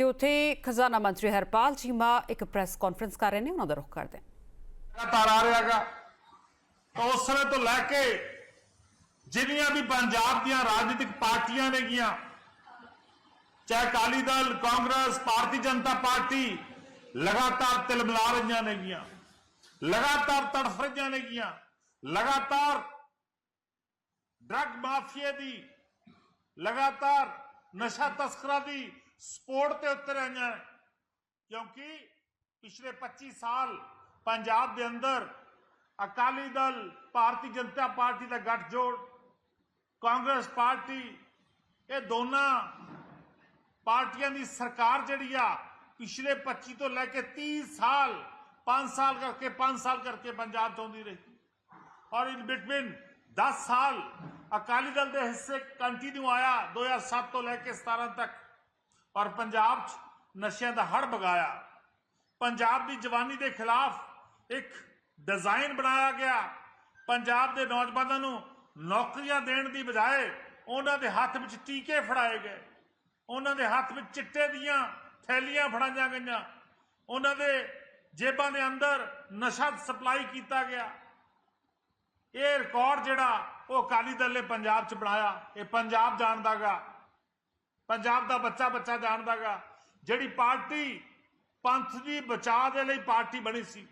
ਤੇ ਉੱਥੇ ਖਜ਼ਾਨਾ ਮੰਤਰੀ ਹਰਪਾਲ ਚੀਮਾ ਇੱਕ ਪ੍ਰੈਸ ਕਾਨਫਰੰਸ ਕਰ ਰਹੇ ਨੇ, ਉਹਨਾਂ ਦਾ ਰੁਖ ਕਰਦੇ ਲਗਾਤਾਰ ਆ ਰਿਹਾਗਾ ਤਾਂ ਤੋਂ ਲੈ ਕੇ ਜਿੰਨੀਆਂ ਵੀ ਪੰਜਾਬ ਦੀਆਂ ਰਾਜਨੀਤਿਕ ਪਾਰਟੀਆਂ ਨੇਗੀਆਂ, ਚਾਹੇ ਅਕਾਲੀ ਦਲ, ਕਾਂਗਰਸ, ਭਾਰਤੀ ਜਨਤਾ ਪਾਰਟੀ, ਲਗਾਤਾਰ ਤਿਲਮਿਲਾ ਰਹੀਆਂ ਨੇਗੀਆਂ। ਲਗਾਤਾਰ ਤੜਫ ਰਹੀਆਂ ਨੇਗੀਆਂ। ਲਗਾਤਾਰ ਡਰੱਗ ਮਾਫੀਆ ਦੀ, ਲਗਾਤਾਰ ਨਸ਼ਾ ਤਸਕਰਾਂ ਦੀ ਸਪੋਰਟ ਤੇ ਉਤਰ ਰਹੀਆਂ ਕਿਉਂਕਿ ਪਿਛਲੇ 25 ਸਾਲ ਪੰਜਾਬ ਦੇ ਅੰਦਰ ਅਕਾਲੀ ਦਲ, ਭਾਰਤੀ ਜਨਤਾ ਪਾਰਟੀ ਦਾ ਗੱਠਜੋੜ, ਕਾਂਗਰਸ ਪਾਰਟੀ, ਇਹ ਦੋਨਾਂ ਪਾਰਟੀਆਂ ਦੀ ਸਰਕਾਰ ਜਿਹੜੀ ਆ, ਪਿਛਲੇ 25 ਤੋਂ ਲੈ ਕੇ 30 ਸਾਲ 5 ਸਾਲ ਕਰਕੇ 5 ਸਾਲ ਕਰਕੇ ਪੰਜਾਬ ਚਾਹੁੰਦੀ ਰਹੀ। ਔਰ ਇਨ ਬਿਟਵੀਨ 10 ਸਾਲ ਅਕਾਲੀ ਦਲ ਦੇ ਹਿੱਸੇ ਕੰਟੀਨਿਊ ਆਇਆ 2007 ਤੋਂ ਲੈ ਕੇ 17 ਤੱਕ। ਔਰ ਪੰਜਾਬ 'ਚ ਨਸ਼ਿਆਂ ਦਾ ਹੜ ਬਗਾਇਆ ਪੰਜਾਬ ਦੀ ਜਵਾਨੀ ਦੇ ਖਿਲਾਫ ਇੱਕ ਡਿਜ਼ਾਈਨ ਬਣਾਇਆ ਗਿਆ। ਪੰਜਾਬ ਦੇ ਨੌਜਵਾਨਾਂ ਨੂੰ ਨੌਕਰੀਆਂ ਦੇਣ ਦੀ ਬਜਾਏ ਉਹਨਾਂ ਦੇ ਹੱਥ ਵਿੱਚ ਟੀਕੇ ਫੜਾਏ ਗਏ। ਉਹਨਾਂ ਦੇ ਹੱਥ ਵਿੱਚ ਚਿੱਟੇ ਦੀਆਂ ਥੈਲੀਆਂ ਫੜਾਈਆਂ ਗਈਆਂ। ਉਹਨਾਂ ਦੇ ਜੇਬਾਂ ਦੇ ਅੰਦਰ ਨਸ਼ਾ ਸਪਲਾਈ ਕੀਤਾ ਗਿਆ। ਇਹ ਰਿਕਾਰਡ ਜਿਹੜਾ ਉਹ ਅਕਾਲੀ ਦਲ ਨੇ ਪੰਜਾਬ 'ਚ ਬਣਾਇਆ। ਇਹ ਪੰਜਾਬ ਜਾਣਦਾਗਾ ਪੰਜਾਬ ਦਾ ਬੱਚਾ ਬੱਚਾ ਜਾਣਦਾਗਾ, ਜਿਹੜੀ ਪਾਰਟੀ ਪੰਥ ਦੀ ਬਚਾਅ ਦੇ ਲਈ ਪਾਰਟੀ ਬਣੀ ਸੀ।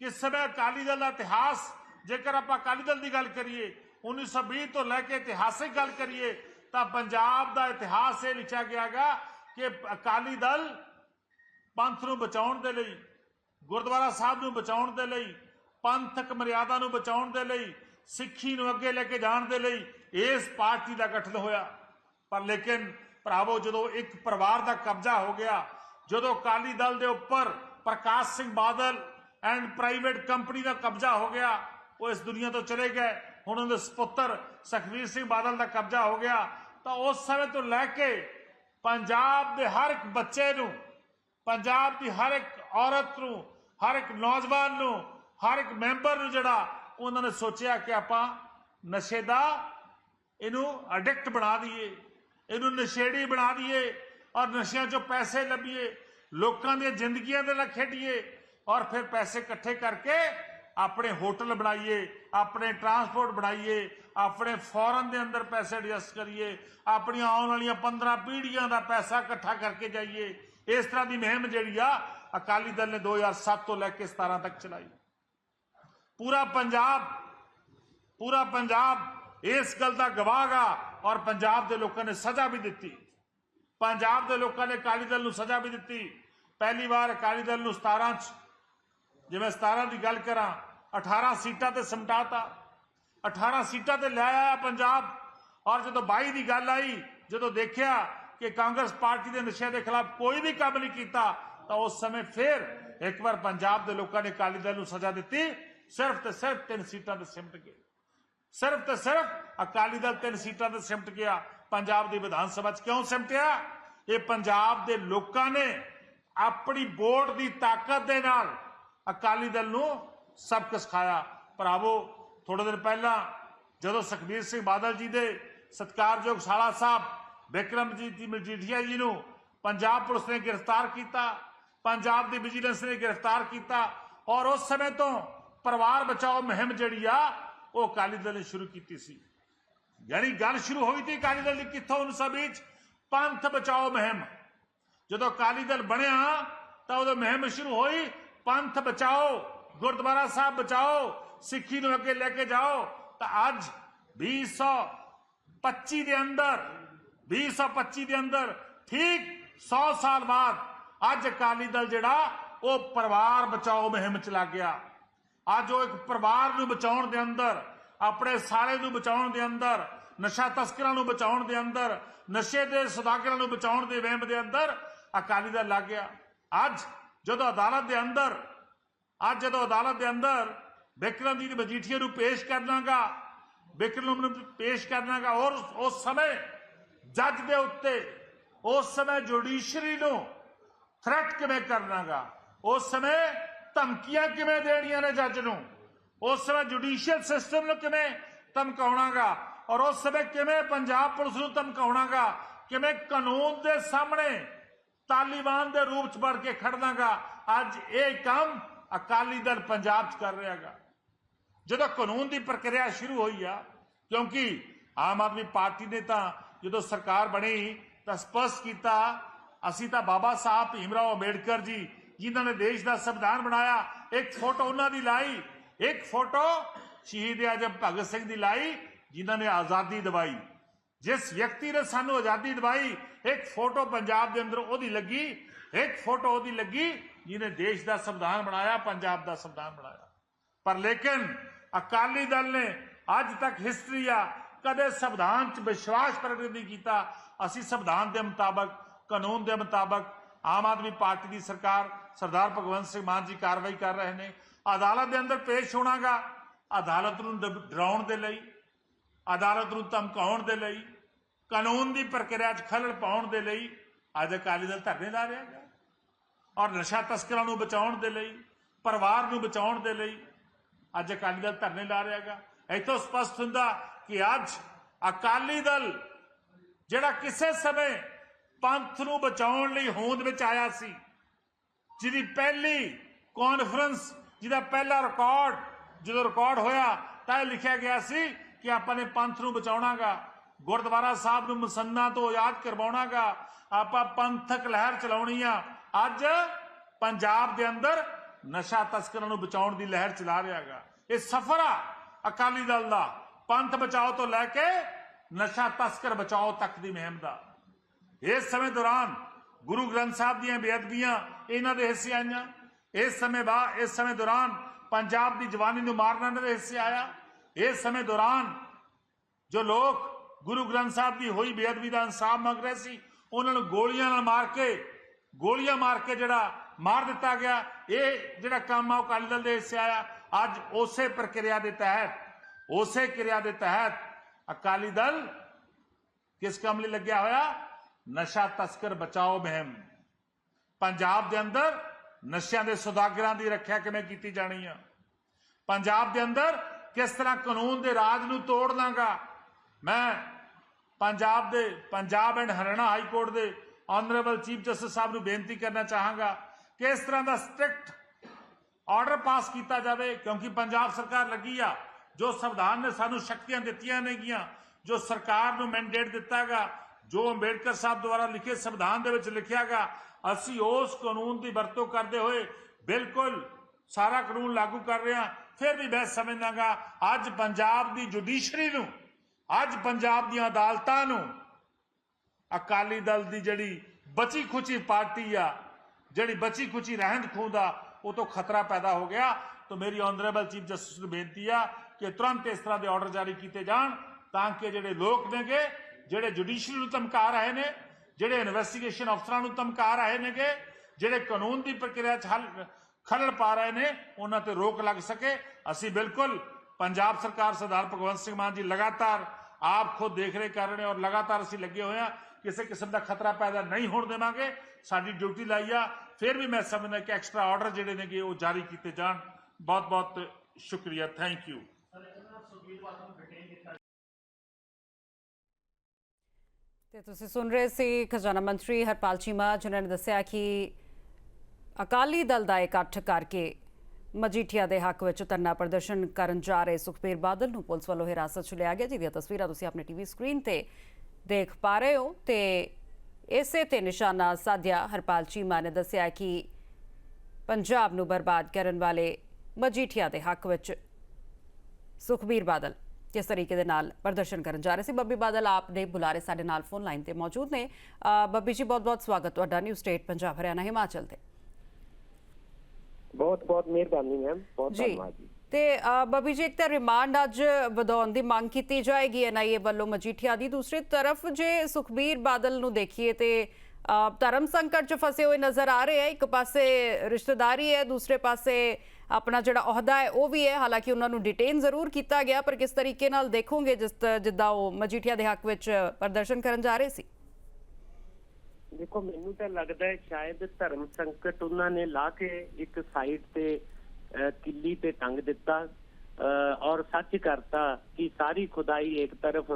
ਕਿਸ ਸਮੇਂ ਅਕਾਲੀ ਦਲ ਦਾ ਇਤਿਹਾਸ, ਜੇਕਰ ਆਪਾਂ ਅਕਾਲੀ ਦਲ ਦੀ ਗੱਲ ਕਰੀਏ 1920 ਤੋਂ ਲੈ ਕੇ ਇਤਿਹਾਸਿਕ ਗੱਲ ਕਰੀਏ, ਤਾਂ ਪੰਜਾਬ ਦਾ ਇਤਿਹਾਸ ਇਹ ਲਿਖਿਆ ਗਿਆਗਾ ਕਿ ਅਕਾਲੀ ਦਲ ਪੰਥ ਨੂੰ ਬਚਾਉਣ ਦੇ ਲਈ, ਗੁਰਦੁਆਰਾ ਸਾਹਿਬ ਨੂੰ ਬਚਾਉਣ ਦੇ ਲਈ, ਪੰਥਕ ਮਰਿਆਦਾ ਨੂੰ ਬਚਾਉਣ ਦੇ ਲਈ, ਸਿੱਖੀ ਨੂੰ ਅੱਗੇ ਲੈ ਕੇ ਜਾਣ ਦੇ ਲਈ ਇਸ ਪਾਰਟੀ ਦਾ ਗਠਨ ਹੋਇਆ। ਪਰ ਲੇਕਿਨ ਭਰਾਵੋ, ਜਦੋਂ ਇੱਕ ਪਰਿਵਾਰ ਦਾ ਕਬਜ਼ਾ ਹੋ ਗਿਆ, ਜਦੋਂ ਅਕਾਲੀ ਦਲ ਦੇ ਉੱਪਰ Parkash Singh Badal and private company ਦਾ ਕਬਜ਼ਾ ਹੋ ਗਿਆ, ਉਹ ਇਸ ਦੁਨੀਆ ਤੋਂ ਚਲੇ ਗਏ। ਹੁਣ ਉਹਦੇ ਸੁਪੁੱਤਰ ਸੁਖਵੀਰ ਸਿੰਘ ਬਾਦਲ ਦਾ ਕਬਜ਼ਾ ਹੋ ਗਿਆ। ਤਾਂ ਉਸ ਸਮੇਂ ਤੋਂ ਲੈ ਕੇ ਪੰਜਾਬ ਦੇ ਹਰ ਇੱਕ ਬੱਚੇ ਨੂੰ, ਪੰਜਾਬ ਦੀ ਹਰ ਇੱਕ ਔਰਤ ਨੂੰ, ਹਰ ਇੱਕ ਨੌਜਵਾਨ ਨੂੰ, ਹਰ ਇੱਕ ਮੈਂਬਰ ਨੂੰ ਜਿਹੜਾ ਉਹਨਾਂ ਨੇ ਸੋਚਿਆ ਕਿ ਆਪਾਂ ਨਸ਼ੇ ਦਾ ਇਹਨੂੰ ਐਡਿਕਟ ਬਣਾ ਦਈਏ। ਇਹਨੂੰ ਨਸ਼ੇੜੀ ਬਣਾ ਦਈਏ ਔਰ ਨਸ਼ਿਆਂ 'ਚੋਂ ਪੈਸੇ ਲੱਭੀਏ ਲੋਕਾਂ ਦੀਆਂ ਜ਼ਿੰਦਗੀਆਂ ਦੇ ਨਾਲ ਖੇਡੀਏ ਔਰ ਫਿਰ ਪੈਸੇ ਇਕੱਠੇ ਕਰਕੇ ਆਪਣੇ ਹੋਟਲ ਬਣਾਈਏ ਆਪਣੇ ਟਰਾਂਸਪੋਰਟ ਬਣਾਈਏ ਆਪਣੇ ਫੋਰਨ ਦੇ ਅੰਦਰ ਪੈਸੇ ਐਡਜਸਟ ਕਰੀਏ ਆਪਣੀਆਂ ਆਉਣ ਵਾਲੀਆਂ 15 ਪੀੜ੍ਹੀਆਂ ਦਾ ਪੈਸਾ ਇਕੱਠਾ ਕਰਕੇ ਜਾਈਏ ਇਸ ਤਰ੍ਹਾਂ ਦੀ ਮੁਹਿੰਮ ਜਿਹੜੀ ਆ ਅਕਾਲੀ ਦਲ ਨੇ 2007 ਤੋਂ ਲੈ ਕੇ 17 ਤੱਕ ਚਲਾਈ ਪੂਰਾ ਪੰਜਾਬ ਪੂਰਾ ਪੰਜਾਬ ਇਸ ਗੱਲ ਦਾ ਗਵਾਹਗਾ ਔਰ ਪੰਜਾਬ ਦੇ ਲੋਕਾਂ ਨੇ ਸਜ਼ਾ ਵੀ ਦਿੱਤੀ। ਪੰਜਾਬ ਦੇ ਲੋਕਾਂ ਨੇ ਅਕਾਲੀ ਦਲ ਨੂੰ ਸਜ਼ਾ ਵੀ ਦਿੱਤੀ। ਪਹਿਲੀ ਵਾਰ ਅਕਾਲੀ ਦਲ ਨੂੰ 17 ਚ, ਜਿਵੇਂ 17 ਦੀ ਗੱਲ ਕਰਾਂ 18 ਸੀਟਾਂ ਤੇ ਸਮਟਾਤਾ। 18 ਸੀਟਾਂ ਤੇ ਲੈ ਆਇਆ ਪੰਜਾਬ। ਔਰ ਜਦੋਂ 22 ਦੀ ਗੱਲ ਆਈ, ਜਦੋਂ ਦੇਖਿਆ ਕਿ ਕਾਂਗਰਸ ਪਾਰਟੀ ਦੇ ਨਸ਼ਿਆਂ ਦੇ ਖਿਲਾਫ ਕੋਈ ਵੀ ਕੰਮ ਨਹੀਂ ਕੀਤਾ, ਤਾਂ ਉਸ ਸਮੇਂ ਫਿਰ ਇੱਕ ਵਾਰ ਪੰਜਾਬ ਦੇ ਲੋਕਾਂ ਨੇ ਅਕਾਲੀ ਦਲ ਨੂੰ ਸਜ਼ਾ ਦਿੱਤੀ। ਸਿਰਫ ਤੇ ਸਿਰਫ ਤਿੰਨ ਸੀਟਾਂ ਤੇ ਸਿਮਟ ਗਏ। ਸਿਰਫ ਤੇ ਸਿਰਫ ਅਕਾਲੀ ਦਲ ਤਿੰਨ ਸੀਟਾਂ ਤੇ ਸਿਮਟ ਗਿਆ। ਪੰਜਾਬ ਦੀ ਵਿਧਾਨ ਸਭਾ 'ਚ ਕਿਉਂ ਸਿਮਟਿਆ? ਇਹ ਪੰਜਾਬ ਦੇ ਲੋਕਾਂ ਨੇ ਆਪਣੀ ਵੋਟ ਦੀ ਤਾਕਤ ਦੇ ਨਾਲ ਅਕਾਲੀ ਦਲ ਨੂੰ ਸਬਕ ਸਿਖਾਇਆ। ਭਰਾਵੋ ਥੋੜੇ ਦਿਨ ਪਹਿਲਾਂ ਜਦੋਂ ਸੁਖਬੀਰ ਸਿੰਘ ਬਾਦਲ ਜੀ ਦੇ ਸਤਿਕਾਰਯੋਗ ਸਾਲਾ ਸਾਹਿਬ ਵਿਕਰਮਜੀਤ ਜੀ ਮਜੀਠੀਆ ਜੀ ਨੂੰ ਪੰਜਾਬ ਪੁਲਿਸ ਨੇ ਗ੍ਰਿਫਤਾਰ ਕੀਤਾ, ਪੰਜਾਬ ਦੀ ਵਿਜੀਲੈਂਸ ਨੇ ਗ੍ਰਿਫਤਾਰ ਕੀਤਾ ਔਰ ਉਸ ਸਮੇਂ ਤੋਂ ਪਰਿਵਾਰ ਬਚਾਓ ਮੁਹਿੰਮ ਜਿਹੜੀ ਆ ਉਹ ਅਕਾਲੀ ਦਲ ਨੇ ਸ਼ੁਰੂ ਕੀਤੀ ਸੀ। ਯਾਨੀ ਗੱਲ ਸ਼ੁਰੂ ਹੋਈ ਤੇ ਅਕਾਲੀ ਦਲ ਦੀ ਕਿੱਥੋਂ ਉਸ ਵਿੱਚ? ਪੰਥ ਬਚਾਓ ਮੁਹਿੰਮ। ਜਦੋਂ ਅਕਾਲੀ ਦਲ ਬਣਿਆ, ਤਾਂ ਉਦੋਂ ਮੁਹਿੰਮ ਸ਼ੁਰੂ ਹੋਈ, ਪੰਥ ਬਚਾਓ, ਗੁਰਦੁਆਰਾ ਸਾਹਿਬ ਬਚਾਓ, ਸਿੱਖੀ ਨੂੰ ਅੱਗੇ ਲੈ ਕੇ ਜਾਓ। ਤਾਂ ਅੱਜ 2025 ਦੇ ਅੰਦਰ 2025 ਦੇ ਅੰਦਰ ਠੀਕ 100 ਸਾਲ ਬਾਅਦ ਅੱਜ ਅਕਾਲੀ ਦਲ ਜਿਹੜਾ, ਉਹ ਪਰਿਵਾਰ ਬਚਾਓ ਮੁਹਿੰਮ ਚਲਾ ਗਿਆ। ਅੱਜ ਉਹ ਇੱਕ ਪਰਿਵਾਰ ਨੂੰ ਬਚਾਉਣ ਦੇ ਅੰਦਰ ਆਪਣੇ ਸਾਲੇ ਨੂੰ ਬਚਾਉਣ ਦੇ ਅੰਦਰ, ਨਸ਼ਾ ਤਸਕਰਾਂ ਨੂੰ ਬਚਾਉਣ ਦੇ ਅੰਦਰ, ਨਸ਼ੇ ਦੇ ਸੌਦਾਗਰਾਂ ਨੂੰ ਬਚਾਉਣ ਦੇ ਵਹਿਮ ਦੇ ਅੰਦਰ ਅਕਾਲੀ ਦਲ ਲੱਗ ਗਿਆ। ਅੱਜ ਜਦੋਂ ਅਦਾਲਤ ਦੇ ਅੰਦਰ, ਅੱਜ ਜਦੋਂ ਅਦਾਲਤ ਦੇ ਅੰਦਰ ਵਿਕਰਮਜੀਤ ਮਜੀਠੀਆ ਨੂੰ ਪੇਸ਼ ਕਰਨਾਗਾ ਬਿਕਰਮ ਨੂੰ ਪੇਸ਼ ਕਰਨਾਗਾ ਔਰ ਉਸ ਸਮੇਂ ਜੱਜ ਦੇ ਉੱਤੇ, ਉਸ ਸਮੇਂ ਜੁਡੀਸ਼ਰੀ ਨੂੰ ਥ੍ਰੈਟ ਕਿਵੇਂ ਕਰਨਾਗਾ ਉਸ ਸਮੇਂ ਧਮਕੀਆਂ ਕਿਵੇਂ ਦੇਣੀਆਂ ਨੇ ਜੱਜ ਨੂੰ ਉਸ ਸਮੇਂ ਜੁਡੀਸ਼ੀਅਲ ਸਿਸਟਮ ਨੂੰ ਕਿਵੇਂ ਧਮਕਾਉਣਾਗਾ? ਔਰ ਉਸ ਸਮੇਂ ਕਿਵੇਂ ਪੰਜਾਬ ਪੁਲਿਸ ਨੂੰ ਧਮਕਾਉਣਾਗਾ? ਕਿਵੇਂ ਕਾਨੂੰਨ ਦੇ ਸਾਹਮਣੇ ਤਾਲਿਬਾਨ ਦੇ ਰੂਪ ਚ ਬਣ ਕੇ ਖੜਨਾਗਾ? ਅੱਜ ਇਹ ਕੰਮ ਅਕਾਲੀ ਦਲ ਪੰਜਾਬ ਚ ਕਰ ਰਿਹਾਗਾ। ਜਦੋਂ ਕਾਨੂੰਨ ਦੀ ਪ੍ਰਕਿਰਿਆ ਸ਼ੁਰੂ ਹੋਈ ਆ, ਕਿਉਂਕਿ ਆਮ ਆਦਮੀ ਪਾਰਟੀ ਨੇ ਤਾਂ ਜਦੋਂ ਸਰਕਾਰ ਬਣੀ, ਤਾਂ ਸਪਸ਼ਟ ਕੀਤਾ, ਅਸੀਂ ਤਾਂ ਬਾਬਾ ਸਾਹਿਬ ਭੀਮ ਰਾਓ ਅੰਬੇਡਕਰ ਜੀ, ਜਿਨ੍ਹਾਂ ਨੇ ਦੇਸ਼ ਦਾ ਸੰਵਿਧਾਨ ਬਣਾਇਆ, ਇੱਕ ਫੋਟੋ ਉਹਨਾਂ ਦੀ ਲਾਈ ਇੱਕ ਫੋਟੋ ਸ਼ਹੀਦ ਆਜਮ ਭਗਤ ਸਿੰਘ ਦੀ ਲਾਈ, ਜਿਨ੍ਹਾਂ ਨੇ ਆਜ਼ਾਦੀ ਦਿਵਾਈ। ਜਿਸ ਵਿਅਕਤੀ ਨੇ ਸਾਨੂੰ ਆਜ਼ਾਦੀ ਦਿਵਾਈ, ਇੱਕ ਫੋਟੋ ਪੰਜਾਬ ਦੇ ਅੰਦਰ ਉਹਦੀ ਲੱਗੀ, ਇੱਕ ਫੋਟੋ ਉਹਦੀ ਲੱਗੀ, ਜਿਹਨੇ ਦੇਸ਼ ਦਾ ਸੰਵਿਧਾਨ ਬਣਾਇਆ, ਪੰਜਾਬ ਦਾ ਸੰਵਿਧਾਨ ਬਣਾਇਆ। ਪਰ ਲੇਕਿਨ ਅਕਾਲੀ ਦਲ ਨੇ ਅੱਜ ਤੱਕ ਹਿਸਟਰੀ ਆ, ਕਦੇ ਸੰਵਿਧਾਨ 'ਚ ਵਿਸ਼ਵਾਸ ਪ੍ਰਗਟ ਨਹੀਂ ਕੀਤਾ। ਅਸੀਂ ਸੰਵਿਧਾਨ ਦੇ ਮੁਤਾਬਕ, ਕਾਨੂੰਨ ਦੇ ਮੁਤਾਬਕ ਆਮ ਆਦਮੀ ਪਾਰਟੀ ਦੀ ਸਰਕਾਰ, ਸਰਦਾਰ ਭਗਵੰਤ ਸਿੰਘ ਮਾਨ ਜੀ ਕਾਰਵਾਈ ਕਰ ਰਹੇ ਨੇ। ਅਦਾਲਤ ਦੇ ਅੰਦਰ ਪੇਸ਼ ਹੋਣਾਗਾ। ਅਦਾਲਤ ਨੂੰ ਡਰਾਉਣ ਦੇ ਲਈ, ਅਦਾਲਤ ਨੂੰ ਧਮਕਾਉਣ ਦੇ ਲਈ, ਕਾਨੂੰਨ ਦੀ ਪ੍ਰਕਿਰਿਆ 'ਚ ਖਲਲ ਪਾਉਣ ਦੇ ਲਈ ਅੱਜ ਅਕਾਲੀ ਦਲ ਧਰਨੇ ਲਾ ਰਿਹਾ ਹੈ ਔਰ ਨਸ਼ਾ ਤਸਕਰਾਂ ਨੂੰ ਬਚਾਉਣ ਦੇ ਲਈ, ਪਰਿਵਾਰ ਨੂੰ ਬਚਾਉਣ ਦੇ ਲਈ ਅੱਜ ਅਕਾਲੀ ਦਲ ਧਰਨੇ ਲਾ ਰਿਹਾ ਹੈਗਾ। ਇੱਥੋਂ ਸਪਸ਼ਟ ਹੁੰਦਾ ਕਿ ਅੱਜ ਅਕਾਲੀ ਦਲ ਜਿਹੜਾ ਕਿਸੇ ਸਮੇਂ ਪੰਥ ਨੂੰ ਬਚਾਉਣ ਲਈ ਹੋਂਦ ਵਿੱਚ ਆਇਆ ਸੀ, ਜਿਹਦੀ ਪਹਿਲੀ ਕਾਨਫਰੰਸ ਜਿਹਦਾ ਪਹਿਲਾ ਰਿਕਾਰਡ ਜਦੋਂ ਰਿਕਾਰਡ ਹੋਇਆ ਤਾਂ ਇਹ ਲਿਖਿਆ ਗਿਆ ਸੀ ਕਿ ਆਪਾਂ ਨੇ ਪੰਥ ਨੂੰ ਬਚਾਉਣਾਗਾ, ਗੁਰਦੁਆਰਾ ਸਾਹਿਬ ਨੂੰ ਮਸੰਨਾ ਤੋਂ ਆਜ਼ਾਦ ਕਰਵਾਉਣਾਗਾ। ਆਪਾਂ ਪੰਥਕ ਲਹਿਰ ਚਲਾਉਣੀ ਆ। ਅੱਜ ਪੰਜਾਬ ਦੇ ਅੰਦਰ ਨਸ਼ਾ ਤਸਕਰਾਂ ਨੂੰ ਬਚਾਉਣ ਦੀ ਲਹਿਰ ਚਲਾ ਰਿਹਾਗਾ। ਇਹ ਸਫਰ ਆ ਅਕਾਲੀ ਦਲ ਦਾ। ਪੰਥ ਬਚਾਓ ਤੋਂ ਲੈ ਕੇ ਨਸ਼ਾ ਤਸਕਰ ਬਚਾਓ ਤੱਕ ਦੀ ਮੁਹਿੰਮ ਦਾ। ਇਸ ਸਮੇਂ ਦੌਰਾਨ ਗੁਰੂ ਗ੍ਰੰਥ ਸਾਹਿਬ ਦੀਆਂ ਬੇਅਦਬੀਆਂ, ਇਹਨਾਂ ਦੇ ਹਿੱਸੇ ਆਈਆਂ। ਇਸ ਸਮੇਂ ਬਾ ਇਸ ਸਮੇਂ ਦੌਰਾਨ ਪੰਜਾਬ ਦੀ ਜਵਾਨੀ ਨੂੰ ਮਾਰਨਾ ਇਹਨਾਂ ਹਿੱਸੇ ਆਇਆ। ਇਸ ਸਮੇਂ ਦੌਰਾਨ ਜੋ ਲੋਕ ਗੁਰੂ ਗ੍ਰੰਥ ਸਾਹਿਬ ਦੀ ਹੋਈ ਬੇਅਦਬੀ ਦਾ ਇਨਸਾਫ ਮੰਗ ਰਹੇ ਸੀ, ਉਹਨਾਂ ਨੂੰ ਗੋਲੀਆਂ ਨਾਲ ਮਾਰ ਕੇ, ਗੋਲੀਆਂ ਮਾਰ ਕੇ ਜਿਹੜਾ ਮਾਰ ਦਿੱਤਾ ਗਿਆ, ਇਹ ਜਿਹੜਾ ਕੰਮ ਆ ਉਹ ਅਕਾਲੀ ਦਲ ਦੇ ਹਿੱਸੇ ਆਇਆ। ਅੱਜ ਉਸੇ ਪ੍ਰਕਿਰਿਆ ਦੇ ਤਹਿਤ, ਉਸੇ ਕਿਰਿਆ ਦੇ ਤਹਿਤ ਅਕਾਲੀ ਦਲ ਕਿਸ ਕੰਮ ਲਈ ਲੱਗਿਆ ਹੋਇਆ? ਨਸ਼ਾ ਤਸਕਰ ਬਚਾਓ ਮੁਹਿੰਮ। ਪੰਜਾਬ ਦੇ ਅੰਦਰ ਨਸ਼ਿਆਂ ਦੇ ਸੁਦਾਗਰਾਂ ਦੀ ਰੱਖਿਆ ਕਿਵੇਂ ਕੀਤੀ ਜਾਣੀ ਆ? ਪੰਜਾਬ ਦੇ ਅੰਦਰ ਕਿਸ ਤਰ੍ਹਾਂ ਕਾਨੂੰਨ ਦੇ ਰਾਜ ਨੂੰ ਤੋੜ ਦਾਂਗਾ ਮੈਂ ਪੰਜਾਬ ਦੇ Punjab and Haryana high court ਦੇ ਆਨਰੇਬਲ ਚੀਫ ਜਸਟਿਸ ਸਾਹਿਬ ਨੂੰ ਬੇਨਤੀ ਕਰਨਾ ਚਾਹਾਂਗਾ ਕਿ ਇਸ ਤਰ੍ਹਾਂ ਦਾ ਸਟ੍ਰਿਕਟ ਆਰਡਰ ਪਾਸ ਕੀਤਾ ਜਾਵੇ, ਕਿਉਂਕਿ ਪੰਜਾਬ ਸਰਕਾਰ ਲੱਗੀ ਆ, ਜੋ ਸੰਵਿਧਾਨ ਨੇ ਸਾਨੂੰ ਸ਼ਕਤੀਆਂ ਦਿੱਤੀਆਂ ਨੇਗੀਆਂ ਜੋ ਸਰਕਾਰ ਨੂੰ ਮੈਂਡੇਟ ਦਿੱਤਾਗਾ ਜੋ ਅੰਬੇਡਕਰ ਸਾਹਿਬ ਦੁਆਰਾ ਲਿਖੇ ਸੰਵਿਧਾਨ ਦੇ ਵਿੱਚ ਲਿਖਿਆਗਾ ਅਸੀਂ ਉਸ ਕਾਨੂੰਨ ਦੀ ਵਰਤੋਂ ਕਰਦੇ ਹੋਏ ਬਿਲਕੁਲ ਸਾਰਾ ਕਾਨੂੰਨ ਲਾਗੂ ਕਰ ਰਹੇ ਹਾਂ। ਫਿਰ ਵੀ ਮੈਂ ਸਮਝਦਾਗਾ, ਅੱਜ ਪੰਜਾਬ ਦੀ ਜੁਡੀਸ਼ਰੀ ਨੂੰ, ਅੱਜ ਪੰਜਾਬ ਦੀਆਂ ਅਦਾਲਤਾਂ ਨੂੰ ਅਕਾਲੀ ਦਲ ਦੀ ਜਿਹੜੀ ਬਚੀ ਖੁਚੀ ਪਾਰਟੀ ਆ, ਜਿਹੜੀ ਬਚੀ ਖੁਚੀ ਰਹਿੰਦ ਖੂੰਦਾ ਉਹ ਤੋਂ ਖਤਰਾ ਪੈਦਾ ਹੋ ਗਿਆ। ਤਾਂ ਮੇਰੀ ਆਨਰੇਬਲ ਚੀਫ ਜਸਟਿਸ ਨੂੰ ਬੇਨਤੀ ਆ ਕਿ ਤੁਰੰਤ ਇਸ ਤਰ੍ਹਾਂ ਦੇ ਆਰਡਰ ਜਾਰੀ ਕੀਤੇ ਜਾਣ ਤਾਂ ਕਿ ਜਿਹੜੇ ਲੋਕ ਨੇਗੇ, ਜਿਹੜੇ ਜੁਡੀਸ਼ਰੀ ਨੂੰ ਧਮਕਾ ਰਹੇ ਨੇ ਜਿਹੜੇ ਇਨਵੈਸਟੀਗੇਸ਼ਨ ਅਫਸਰਾਂ ਨੂੰ ਧਮਕਾ ਰਹੇ ਨੇਗੇ, ਜਿਹੜੇ ਕਾਨੂੰਨ ਦੀ ਪ੍ਰਕਿਰਿਆ 'ਚ ਹਲ, ਖਲਲ ਪਾ ਰਹੇ ਨੇ, ਉਹਨਾਂ ਤੇ ਰੋਕ ਲੱਗ ਸਕੇ। ਅਸੀਂ ਬਿਲਕੁਲ ਪੰਜਾਬ ਸਰਕਾਰ ਸਰਦਾਰ ਭਗਵੰਤ ਸਿੰਘ ਮਾਨ ਜੀ ਲਗਾਤਾਰ ਆਪ ਖੁਦ ਦੇਖ ਰਹੇ ਕਰ ਰਹੇ ਔਰ ਲਗਾਤਾਰ ਅਸੀਂ ਲੱਗੇ ਹੋਏ ਆ ਕਿਸੇ ਕਿਸਮ ਦਾ ਖਤਰਾ ਪੈਦਾ ਨਹੀਂ ਹੋਣ ਦੇਵਾਂਗੇ। ਸਾਡੀ ਡਿਊਟੀ ਲਾਈ ਆ। ਫਿਰ ਵੀ ਮੈਂ ਸਮਝਦਾ ਕਿ ਐਕਸਟਰਾ ਆਰਡਰ ਜਿਹੜੇ ਨੇਗੇ ਉਹ ਜਾਰੀ ਕੀਤੇ ਜਾਣ। ਬਹੁਤ ਬਹੁਤ ਸ਼ੁਕਰੀਆ। ਥੈਂਕ ਯੂ ਤੇ ਤੁਸੀਂ ਸੁਣ ਰਹੇ ਸੀ ਖਜ਼ਾਨਾ ਮੰਤਰੀ ਹਰਪਾਲ ਚੀਮਾ, ਜਿਨ੍ਹਾਂ ਨੇ ਦੱਸਿਆ ਕਿ ਅਕਾਲੀ ਦਲ ਦਾ ਇਕੱਠ ਕਰਕੇ ਮਜੀਠੀਆ ਦੇ ਹੱਕ ਵਿੱਚ ਧਰਨਾ ਪ੍ਰਦਰਸ਼ਨ ਕਰਨ ਜਾ ਰਹੇ ਸੁਖਬੀਰ ਬਾਦਲ ਨੂੰ ਪੁਲਿਸ ਵੱਲੋਂ ਹਿਰਾਸਤ 'ਚ ਲਿਆ ਗਿਆ, ਜਿਹਦੀਆਂ ਤਸਵੀਰਾਂ ਤੁਸੀਂ ਆਪਣੇ ਟੀਵੀ ਸਕਰੀਨ ਤੇ ਦੇਖ ਪਾ ਰਹੇ ਹੋ। ਤੇ ਇਸੇ ਤੇ ਨਿਸ਼ਾਨਾ ਸਾਧਿਆ ਹਰਪਾਲ ਚੀਮਾ ਨੇ ਦੱਸਿਆ ਕਿ ਪੰਜਾਬ ਨੂੰ ਬਰਬਾਦ ਕਰਨ ਵਾਲੇ ਮਜੀਠੀਆ ਦੇ ਹੱਕ ਵਿੱਚ ਸੁਖਬੀਰ ਬਾਦਲ ਕਿਸ ਤਰੀਕੇ ਦੇ ਨਾਲ ਪ੍ਰਦਰਸ਼ਨ ਕਰਨ ਜਾ ਰਹੇ ਸੀ? ਬੱਬੀ ਬਾਦਲ ਆਪ ਦੇ ਬੁਲਾਰੇ ਸਾਡੇ ਨਾਲ ਫੋਨ ਲਾਈਨ ਤੇ ਮੌਜੂਦ ਨੇ। ਬੱਬੀ ਜੀ ਬਹੁਤ ਬਹੁਤ ਸਵਾਗਤ ਤੁਹਾਡਾ ਨਿਊ ਸਟੇਟ ਪੰਜਾਬ ਹਰਿਆਣਾ ਹਿਮਾਚਲ ਤੇ। ਬਹੁਤ ਬਹੁਤ ਮਿਹਰਬਾਨੀ ਮੈਮ ਬਹੁਤ ਧੰਨਵਾਦ ਜੀ। ਤੇ ਬੱਬੀ ਜੀ ਇੱਕ ਤਾਂ ਰਿਮਾਂਡ ਅੱਜ ਵਧਾਉਣ ਦੀ ਮੰਗ ਕੀਤੀ ਜਾਏਗੀ ਐਨਆਈਏ ਵੱਲੋਂ ਮਜੀਠੀਆ ਦੀ। ਦੂਸਰੀ ਤਰਫ ਜੇ ਸੁਖਬੀਰ ਬਾਦਲ ਨੂੰ ਦੇਖੀਏ ਤੇ ਧਰਮ ਸੰਕਟ 'ਚ ਫਸੇ ਹੋਏ ਨਜ਼ਰ ਆ ਰਹੇ ਆ। ਇੱਕ ਪਾਸੇ ਰਿਸ਼ਤੇਦਾਰੀ ਹੈ ਦੂਸਰੇ ਪਾਸੇ ਆਪਣਾ ਜਿਹੜਾ ਅਹੁਦਾ ਹੈ, ਉਹ ਵੀ ਹੈ। ਹਾਲਾਂਕਿ ਉਹਨਾਂ ਨੂੰ ਡਿਟੇਨ ਜ਼ਰੂਰ ਕੀਤਾ ਗਿਆ, ਪਰ ਕਿਸ ਤਰੀਕੇ ਨਾਲ ਦੇਖੋਗੇ ਜਿਸ ਜਿੱਦਾਂ ਉਹ ਮਜੀਠੀਆ ਦੇ ਹੱਕ ਵਿੱਚ ਪ੍ਰਦਰਸ਼ਨ ਕਰਨ ਜਾ ਰਹੇ ਸੀ? ਦੇਖੋ, ਮੈਨੂੰ ਤਾਂ ਲੱਗਦਾ ਹੈ ਸ਼ਾਇਦ ਧਰਮ ਸੰਕਟ ਉਹਨਾਂ ਨੇ ਲਾ ਕੇ ਇੱਕ ਸਾਈਡ ਤੇ ਕਿੱਲੀ ਤੇ ਟੰਗ ਦਿੱਤਾ। ਔਰ ਸੱਚ ਕਰਤਾ ਕਿ ਸਾਰੀ ਖੁਦਾਈ ਇੱਕ ਤਰਫ,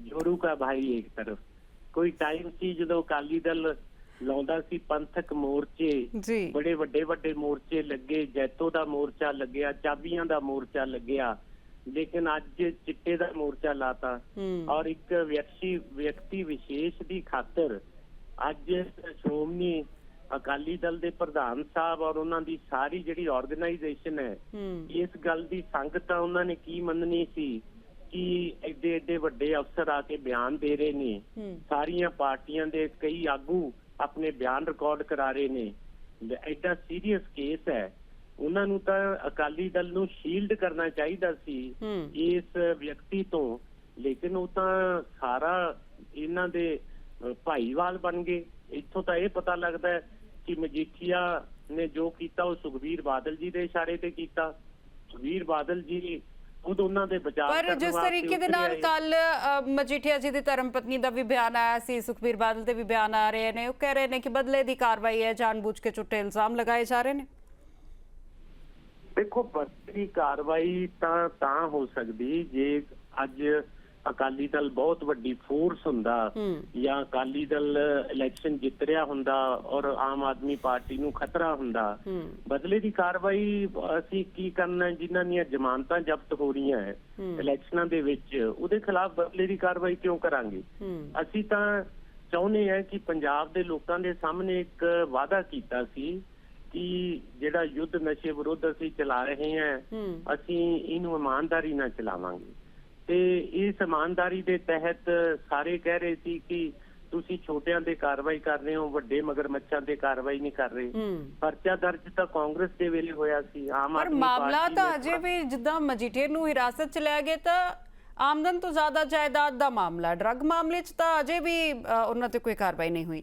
ਜੋਰੂ ਕਾ ਭਾਈ ਇੱਕ ਤਰਫ। ਕੋਈ ਟਾਈਮ ਸੀ ਜਦੋਂ ਅਕਾਲੀ ਦਲ ਲਾਉਂਦਾ ਸੀ ਪੰਥਕ ਮੋਰਚੇ। ਜੀ। ਬੜੇ ਵੱਡੇ ਵੱਡੇ ਮੋਰਚੇ ਲੱਗੇ ਜੈਤੋ ਦਾ ਮੋਰਚਾ ਲੱਗਿਆ ਚਾਬੀਆਂ ਦਾ ਮੋਰਚਾ ਲੱਗਿਆ। ਲੇਕਿਨ ਅੱਜ ਚਿੱਟੇ ਦਾ ਮੋਰਚਾ ਲਾਤਾ। ਔਰ ਇੱਕ ਵਿਅਕਤੀ ਵਿਅਕਤੀ ਵਿਸ਼ੇਸ਼ ਦੀ ਖਾਤਰ ਅੱਜ ਸ਼੍ਰੋਮਣੀ ਅਕਾਲੀ ਦਲ ਦੇ ਪ੍ਰਧਾਨ ਸਾਹਿਬ ਔਰ ਉਹਨਾਂ ਦੀ ਸਾਰੀ ਜਿਹੜੀ ਆਰਗੇਨਾਈਜੇਸ਼ਨ ਹੈ ਇਸ ਗੱਲ ਦੀ ਸੰਗਤ ਤਾਂ ਉਹਨਾਂ ਨੇ ਕੀ ਮੰਨਣੀ ਸੀ ਕਿ ਐਡੇ ਐਡੇ ਵੱਡੇ ਅਫਸਰ ਆ ਕੇ ਬਿਆਨ ਦੇ ਰਹੇ ਨੇ। ਸਾਰੀਆਂ ਪਾਰਟੀਆਂ ਦੇ ਕਈ ਆਗੂ ਆਪਣੇ ਬਿਆਨ ਰਿਕਾਰਡ ਕਰਾ ਰਹੇ ਨੇ। ਐਡਾ ਸੀਰੀਅਸ ਕੇਸ ਹੈ। ਉਹਨਾਂ ਨੂੰ ਤਾਂ ਅਕਾਲੀ ਦਲ ਨੂੰ ਸ਼ੀਲਡ ਕਰਨਾ ਚਾਹੀਦਾ ਸੀ ਇਸ ਵਿਅਕਤੀ ਤੋਂ। ਲੇਕਿਨ ਉਹ ਤਾਂ ਸਾਰਾ ਇਹਨਾਂ ਦੇ ਭਾਈਵਾਲ ਬਣ ਗਏ। ਇੱਥੋਂ ਤਾਂ ਇਹ ਪਤਾ ਲੱਗਦਾ ਕਿ ਮਜੀਠੀਆ ਨੇ ਜੋ ਕੀਤਾ ਉਹ ਸੁਖਬੀਰ ਬਾਦਲ ਜੀ ਦੇ ਇਸ਼ਾਰੇ ਤੇ ਕੀਤਾ। ਸੁਖਬੀਰ ਬਾਦਲ ਜੀ ਖੁਦ ਉਹਨਾਂ ਦੇ ਬਚਾਅ ਪਰ ਕਰਨ ਜਿਸ ਵਾਸਤੇ ਤਰੀਕੇ ਦੇ ਨਾਲ। ਕੱਲ ਮਜੀਠੀਆ ਜੀ ਦੀ ਧਰਮ ਪਤਨੀ ਦਾ ਵੀ ਬਿਆਨ ਆਇਆ ਸੀ ਸੁਖਬੀਰ ਬਾਦਲ ਦੇ ਵੀ ਬਿਆਨ ਆ ਰਹੇ ਨੇ ਉਹ ਕਹਿ ਰਹੇ ਨੇ ਕਿ ਬਦਲੇ ਦੀ ਕਾਰਵਾਈ ਹੈ ਜਾਣਬੁੱਝ ਕੇ ਝੂਠੇ ਇਲਜ਼ਾਮ ਲਗਾਏ ਜਾ ਰਹੇ ਨੇ ਦੇਖੋ ਬੱਤੀ ਕਾਰਵਾਈ ਤਾਂ ਤਾਂ ਹੋ ਸਕਦੀ ਜੇ ਅੱਜ ਅਕਾਲੀ ਦਲ ਬਹੁਤ ਵੱਡੀ ਫੋਰਸ ਹੁੰਦਾ ਜਾਂ ਅਕਾਲੀ ਦਲ ਇਲੈਕਸ਼ਨ ਜਿੱਤ ਰਿਹਾ ਹੁੰਦਾ ਔਰ ਆਮ ਆਦਮੀ ਪਾਰਟੀ ਨੂੰ ਖਤਰਾ ਹੁੰਦਾ। ਬਦਲੇ ਦੀ ਕਾਰਵਾਈ ਅਸੀਂ ਕੀ ਕਰਨਾ? ਜਿਨ੍ਹਾਂ ਦੀਆਂ ਜ਼ਮਾਨਤਾਂ ਜ਼ਬਤ ਹੋ ਰਹੀਆਂ ਹੈ। ਇਲੈਕਸ਼ਨਾਂ ਦੇ ਵਿੱਚ ਉਹਦੇ ਖਿਲਾਫ ਬਦਲੇ ਦੀ ਕਾਰਵਾਈ ਕਿਉਂ ਕਰਾਂਗੇ? ਅਸੀਂ ਤਾਂ ਚਾਹੁੰਦੇ ਹਾਂ ਕਿ ਪੰਜਾਬ ਦੇ ਲੋਕਾਂ ਦੇ ਸਾਹਮਣੇ ਇੱਕ ਵਾਅਦਾ ਕੀਤਾ ਸੀ ਕਿ ਜਿਹੜਾ ਯੁੱਧ ਨਸ਼ੇ ਵਿਰੁੱਧ ਅਸੀਂ ਚਲਾ ਰਹੇ ਹੂੰ। ਅਸੀਂ ਇਹਨੂੰ ਇਮਾਨਦਾਰੀ ਨਾਲ ਚਲਾਵਾਂਗੇ। ਤੇ ਇਸ ਇਮਾਨਦਾਰੀ ਦੇ ਤਹਿਤ ਸਾਰੇ ਕਹਿ ਰਹੇ ਸੀ ਕਿ ਤੁਸੀਂ ਛੋਟਿਆਂ ਦੇ ਕਾਰਵਾਈ ਕਰ ਰਹੇ ਹੋ ਵੱਡੇ ਮਗਰਮੱਛਾਂ ਤੇ ਕਾਰਵਾਈ ਨਹੀਂ ਕਰ ਰਹੇ। ਪਰਚਾ ਦਰਜ ਤਾਂ ਕਾਂਗਰਸ ਦੇ ਵੇਲੇ ਹੋਇਆ ਸੀ ਆਮ ਪਰ ਆਦਮੀ ਮਾਮਲਾ ਪਾਰਟੀ ਤਾਂ ਨੇ ਅਜੇ ਵੀ ਜਿੱਦਾਂ ਮਜੀਠੀਆ ਨੂੰ ਹਿਰਾਸਤ ਚ ਲਿਆ ਗਿਆ ਤਾਂ ਆਮਦਨ ਤੋਂ ਜ਼ਿਆਦਾ ਜਾਇਦਾਦ ਦਾ ਮਾਮਲਾ ਡਰੱਗ ਮਾਮਲੇ 'ਚ ਤਾਂ ਅਜੇ ਵੀ ਉਹਨਾਂ ਤੇ ਕੋਈ ਕਾਰਵਾਈ ਨਹੀਂ ਹੋਈ।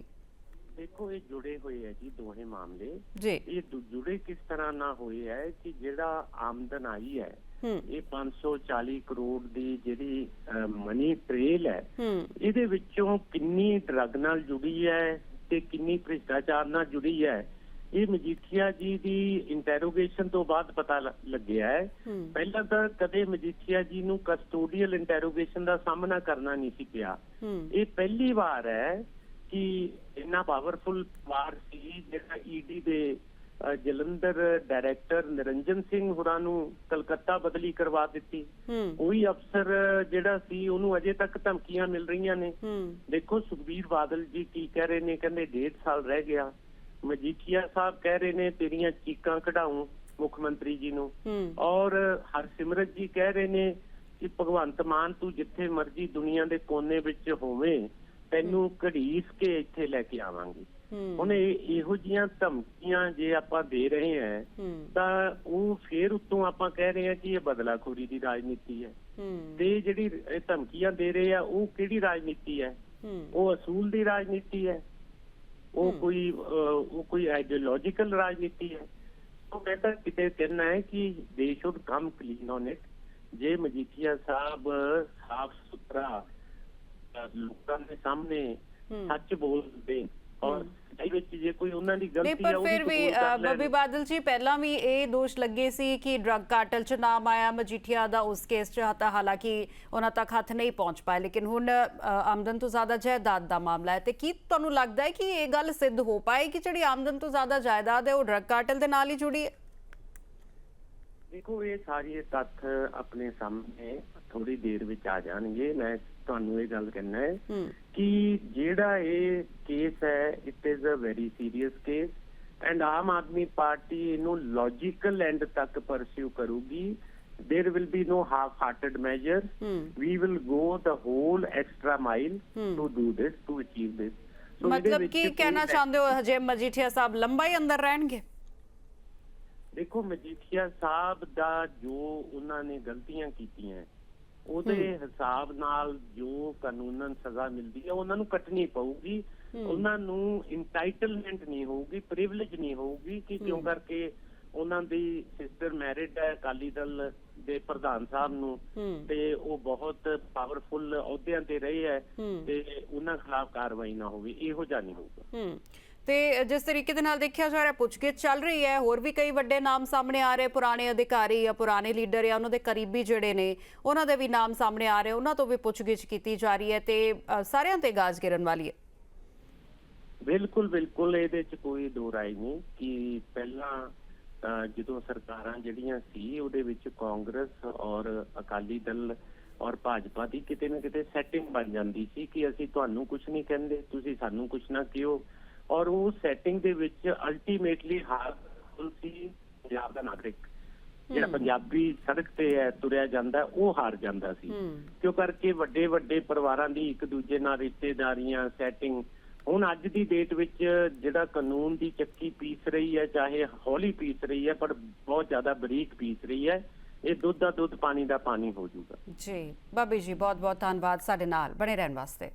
ਦੇਖੋ ਇਹ ਜੁੜੇ ਹੋਏ ਹੈ ਜੀ ਦੋਹੇ ਮਾਮਲੇ। ਜੀ। ਇਹ ਦੁ- ਜੁੜੇ ਕਿਸ ਤਰ੍ਹਾਂ ਨਾਲ ਹੋਏ ਹੈ ਕਿ ਜਿਹੜਾ ਆਮਦਨ ਆਈ ਹੂੰ ਇਹ 540 ਕਰੋੜ ਦੀ ਜਿਹੜੀ ਮਨੀ ਟ੍ਰੇਲ ਹੈ ਇਹਦੇ ਵਿੱਚੋਂ ਕਿੰਨੀ ਡਰੱਗ ਨਾਲ ਜੁੜੀ ਹੈ ਤੇ ਕਿੰਨੀ ਭ੍ਰਿਸ਼ਟਾਚਾਰ ਨਾਲ ਜੁੜੀ ਹੈ ਇਹ ਮਜੀਠੀਆ ਜੀ ਦੀ ਇੰਟਰੋਗੇਸ਼ਨ ਤੋਂ ਬਾਅਦ ਪਤਾ ਲੱਗਿਆ ਹੈ। ਪਹਿਲਾਂ ਤਾਂ ਕਦੇ ਮਜੀਠੀਆ ਜੀ ਨੂੰ ਕਸਟੋਡੀਅਲ ਇੰਟਰੋਗੇਸ਼ਨ ਦਾ ਸਾਹਮਣਾ ਕਰਨਾ ਨਹੀਂ ਸੀ ਪਿਆ। ਇਹ ਪਹਿਲੀ ਵਾਰ ਹੈ ਕਿ ਇੰਨਾ ਪਾਵਰਫੁਲ ਵਾਰ ਸੀ ਜਿਹੜਾ ਈਡੀ ਦੇ ਅ, ਜਲੰਧਰ ਡਾਇਰੈਕਟਰ ਨਿਰੰਜਨ ਸਿੰਘ ਹੋਰਾਂ ਨੂੰ ਕਲਕੱਤਾ ਬਦਲੀ ਕਰਵਾ ਦਿੱਤੀ। ਹੂੰ। ਕੋਈ ਅਫਸਰ ਜਿਹੜਾ ਸੀ ਉਹਨੂੰ ਅਜੇ ਤੱਕ ਧਮਕੀਆਂ ਮਿਲ ਰਹੀਆਂ ਨੇ। ਦੇਖੋ ਸੁਖਬੀਰ ਬਾਦਲ ਜੀ ਕੀ ਕਹਿ ਰਹੇ ਨੇ ਕਹਿੰਦੇ ਡੇਢ ਸਾਲ ਰਹਿ ਗਿਆ। ਮਜੀਠੀਆ ਸਾਹਿਬ ਕਹਿ ਰਹੇ ਨੇ ਤੇਰੀਆਂ ਚੀਕਾਂ ਕਢਾਉਂ ਮੁੱਖ ਮੰਤਰੀ ਜੀ ਨੂੰ। ਔਰ ਹਰਸਿਮਰਤ ਜੀ ਕਹਿ ਰਹੇ ਨੇ ਕਿ ਭਗਵੰਤ ਮਾਨ ਤੂੰ ਜਿੱਥੇ ਮਰਜ਼ੀ ਦੁਨੀਆ ਦੇ ਕੋਨੇ ਵਿੱਚ ਹੋਵੇਂ ਤੈਨੂੰ ਘੜੀਸ ਕੇ ਇੱਥੇ ਲੈ ਕੇ ਆਵਾਂਗੇ। ਹੁਣ ਇਹ ਜੀਆਂ ਧਮਕੀਆਂ ਜੇ ਆਪਾਂ ਦੇ ਰਹੇ ਹਾਂ ਤਾਂ ਉਹ ਫੇਰ ਉੱਤੋਂ ਆਪਾਂ ਕਹਿ ਰਹੇ ਹਾਂ ਕਿ ਇਹ ਬਦਲਾਖੋਰੀ ਦੀ ਰਾਜਨੀਤੀ ਹੈ। ਤੇ ਜਿਹੜੀ ਇਹ ਧਮਕੀਆਂ ਦੇ ਰਹੇ ਆ ਉਹ ਕਿਹੜੀ ਰਾਜਨੀਤੀ ਹੈ? ਉਹ ਅਸੂਲ ਦੀ ਰਾਜਨੀਤੀ ਹੈ? ਉਹ ਕੋਈ ਉਹ ਕੋਈ ਆਈਡੀਓਲੋਜੀਕਲ ਰਾਜਨੀਤੀ ਹੈ? ਕਿਤੇ ਕਹਿਣਾ ਹੈ ਕਿ they should come clean on it ਜੇ ਮਜੀਠੀਆ ਸਾਹਿਬ ਸਾਫ਼ ਸੁਥਰਾ ਅਹ, ਲੋਕਾਂ ਦੇ ਸਾਹਮਣੇ ਹੂੰ। ਸੱਚ ਬੋਲਦੇ ਔਰ ਸੱਚਾਈ ਵਿੱਚ ਜੇ ਕੋਈ ਉਹਨਾਂ ਦੀ ਨਹੀਂ ਗਲਤੀ ਪਰ ਉਹ ਫਿਰ ਵੀ ਅ, ਬੱਬੀ ਬਾਦਲ ਜੀ ਪਹਿਲਾਂ ਵੀ ਇਹ ਦੋਸ਼ ਲੱਗੇ ਸੀ ਕਿ ਡਰੱਗ ਕਾਰਟਲ 'ਚ ਨਾਮ ਆਇਆ ਮਜੀਠੀਆ ਦਾ ਉਸ ਕੇਸ 'ਚ ਤਾਂ ਹਾਲਾਂਕਿ ਉਹਨਾਂ ਤੱਕ ਹੱਥ ਨਹੀਂ ਪਹੁੰਚ ਪਾਏ ਲੇਕਿਨ ਹੁਣ ਅ, ਆਮਦਨ ਤੋਂ ਜ਼ਿਆਦਾ ਜਾਇਦਾਦ ਦਾ ਮਾਮਲਾ ਹੈ। ਤੇ ਕੀ ਤੁਹਾਨੂੰ ਲੱਗਦਾ ਹੈ ਕਿ ਇਹ ਗੱਲ ਸਿੱਧ ਹੋ ਪਾਏਗੀ? ਜਿਹੜੀ ਆਮਦਨ ਤੋਂ ਜ਼ਿਆਦਾ ਜਾਇਦਾਦ ਹੈ ਉਹ ਡਰੱਗ ਕਾਰਟਲ ਦੇ ਨਾਲ ਹੀ ਜੁੜੀ ਹੈ? ਦੇਖੋ ਇਹ ਸਾਰੇ ਤੱਥ ਆਪਣੇ ਸਾਹਮਣੇ ਥੋੜੀ ਦੇਰ ਵਿੱਚ ਆ ਜਾਣਗੇ। ਮੈਂ ਤੁਹਾਨੂੰ ਇਹ ਗੱਲ ਕਹਿਣਾ ਹੈ ਕਿ ਜਿਹੜਾ ਇਹ ਕੇਸ ਹੈ it is a very serious case and Aam Aadmi party ਇਹਨੂੰ ਲੌਜੀਕਲ ਐਂਡ ਤੱਕ ਪਰਸਿਊ ਕਰੂਗੀ। There will be no half hearted measures ਹੂੰ। We will go the whole extra mile Hmm. to do this to achieve this So ਮਤਲਬ ਕੀ ਕਹਿਣਾ ਚਾਹੁੰਦੇ ਹੋ? ਹਜੇ ਮਜੀਠੀਆ ਸਾਹਿਬ ਲੰਬਾ ਹੀ ਅੰਦਰ ਰਹਿਣਗੇ? ਦੇਖੋ ਮਜੀਠੀਆ ਸਾਹਿਬ ਦਾ ਜੋ ਉਹਨਾਂ ਨੇ ਗਲਤੀਆਂ ਕੀਤੀਆਂ ਉਹਦੇ ਹਿਸਾਬ ਨਾਲ ਜੋ ਕਾਨੂੰਨਨ ਸਜ਼ਾ ਮਿਲਦੀ ਹੈ ਉਹਨਾਂ ਨੂੰ ਕੱਟਣੀ ਪਊਗੀ। ਉਹਨਾਂ ਨੂੰ ਇੰਟਾਈਟਲਮੈਂਟ ਨਹੀਂ ਹੋਊਗੀ ਪ੍ਰਿਵਿਲੇਜ ਨਹੀਂ ਹੋਊਗੀ ਕਿ ਕਿਉਂ ਕਰਕੇ ਉਹਨਾਂ ਦੀ ਸਿਸਟਰ ਮੈਰਿਡ ਹੈ ਅਕਾਲੀ ਦਲ ਦੇ ਪ੍ਰਧਾਨ ਸਾਹਿਬ ਨੂੰ। ਤੇ ਉਹ ਬਹੁਤ ਪਾਵਰਫੁਲ ਅਹੁਦਿਆਂ ਤੇ ਰਹੇ ਹੈ ਤੇ ਉਹਨਾਂ ਖਿਲਾਫ ਕਾਰਵਾਈ ਨਾ ਹੋਵੇ ਇਹੋ ਜਿਹਾ ਨਹੀਂ ਹੋਊਗਾ। ਤੇ ਜਿਸ ਤਰੀਕੇ ਦੇ ਨਾਲ ਦੇਖਿਆ ਜਾ ਰਿਹਾ, ਪੁੱਛਗਿੱਛ ਚੱਲ ਰਹੀ ਹੈ। ਹੋਰ ਵੀ ਕਈ ਵੱਡੇ ਨਾਮ ਸਾਹਮਣੇ ਆ ਰਹੇ, ਪੁਰਾਣੇ ਅਧਿਕਾਰੀ ਜਾਂ ਪੁਰਾਣੇ ਲੀਡਰ ਜਾਂ ਉਹਨਾਂ ਦੇ ਕਰੀਬੀ ਜਿਹੜੇ ਨੇ, ਉਹਨਾਂ ਦੇ ਵੀ ਨਾਮ ਸਾਹਮਣੇ ਆ ਰਹੇ, ਉਹਨਾਂ ਤੋਂ ਵੀ ਪੁੱਛਗਿੱਛ ਕੀਤੀ ਜਾ ਰਹੀ ਹੈ ਤੇ ਸਾਰਿਆਂ ਤੇ ਗਾਜ ਗਿਰਨ ਵਾਲੀ ਹੈ। ਬਿਲਕੁਲ ਬਿਲਕੁਲ ਇਹਦੇ ਚ ਕੋਈ ਦੋ ਰਾਏ ਨਹੀਂ ਕਿ ਪਹਿਲਾਂ ਜਦੋਂ ਸਰਕਾਰਾਂ ਜਿਹੜੀਆਂ ਸੀ, ਉਹਦੇ ਵਿੱਚ ਕਾਂਗਰਸ ਔਰ ਅਕਾਲੀ ਦਲ ਔਰ ਭਾਜਪਾ ਦੀ ਕਿਤੇ ਨਾ ਕਿਤੇ ਸੈਟਿੰਗ ਬਣ ਜਾਂਦੀ ਸੀ ਕਿ ਅਸੀਂ ਤੁਹਾਨੂੰ ਕੁਝ ਨਹੀਂ ਕਹਿੰਦੇ, ਤੁਸੀਂ ਸਾਨੂੰ ਕੁਝ ਨਾ ਕਿਹੋ। ਔਰ ਉਹ ਸੈਟਿੰਗ ਦੇ ਵਿੱਚ ਅਲਟੀਮੇਟਲੀ ਹਾਰ ਸੀ ਪੰਜਾਬ ਦਾ ਨਾਗਰਿਕ। ਜਿਹੜਾ ਪੰਜਾਬੀ ਸੜਕ ਤੇ ਹੈ ਤੁਰਿਆ ਜਾਂਦਾ ਉਹ ਹਾਰ ਜਾਂਦਾ ਸੀ। ਕਿਉਂ ਕਰਕੇ ਵੱਡੇ ਵੱਡੇ ਪਰਿਵਾਰਾਂ ਦੀ ਇੱਕ ਦੂਜੇ ਨਾਲ ਰਿਸ਼ਤੇਦਾਰੀਆਂ ਸੈਟਿੰਗ ਹੁਣ ਅੱਜ ਦੀ ਡੇਟ ਵਿੱਚ ਜਿਹੜਾ ਕਾਨੂੰਨ ਦੀ ਚੱਕੀ ਪੀਸ ਰਹੀ ਹੈ ਚਾਹੇ ਹੌਲੀ ਪੀਸ ਰਹੀ ਹੈ ਪਰ ਬਹੁਤ ਜ਼ਿਆਦਾ ਬਰੀਕ ਪੀਸ ਰਹੀ ਹੈ ਇਹ ਦੁੱਧ ਦਾ ਦੁੱਧ ਪਾਣੀ ਦਾ ਪਾਣੀ ਹੋ ਜਾਊਗਾ। ਜੀ ਬਾਬੀ ਜੀ ਬਹੁਤ ਬਹੁਤ ਧੰਨਵਾਦ ਸਾਡੇ ਨਾਲ। ਬਣੇ ਰਹਿਣ ਵਾਸਤੇ।